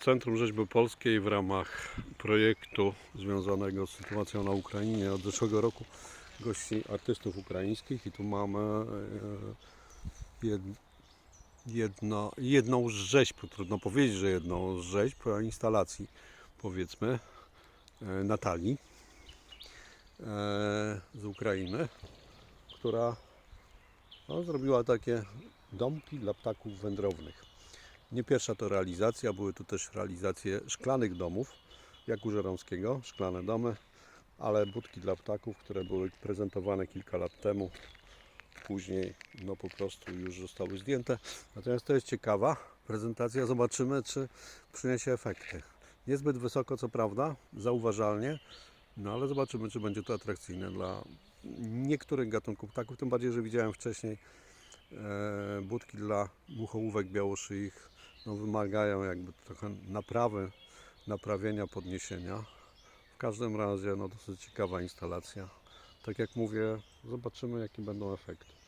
Centrum Rzeźby Polskiej w ramach projektu związanego z sytuacją na Ukrainie od zeszłego roku gości artystów ukraińskich i tu mamy e, jed, jedno, jedną z rzeźb, trudno powiedzieć, że jedną z rzeźb, instalacji powiedzmy e, Natalii e, z Ukrainy, która no, zrobiła takie domki dla ptaków wędrownych. Nie pierwsza to realizacja, były tu też realizacje szklanych domów, jak u Żeromskiego, szklane domy, ale budki dla ptaków, które były prezentowane kilka lat temu, później no po prostu już zostały zdjęte. Natomiast to jest ciekawa prezentacja, zobaczymy czy przyniesie efekty. Niezbyt wysoko co prawda, zauważalnie, no ale zobaczymy czy będzie to atrakcyjne dla niektórych gatunków ptaków, tym bardziej, że widziałem wcześniej e, budki dla muchołówek białoszyich no, wymagają jakby trochę naprawy, naprawienia, podniesienia. W każdym razie no, dosyć ciekawa instalacja. Tak jak mówię, zobaczymy jakie będą efekty.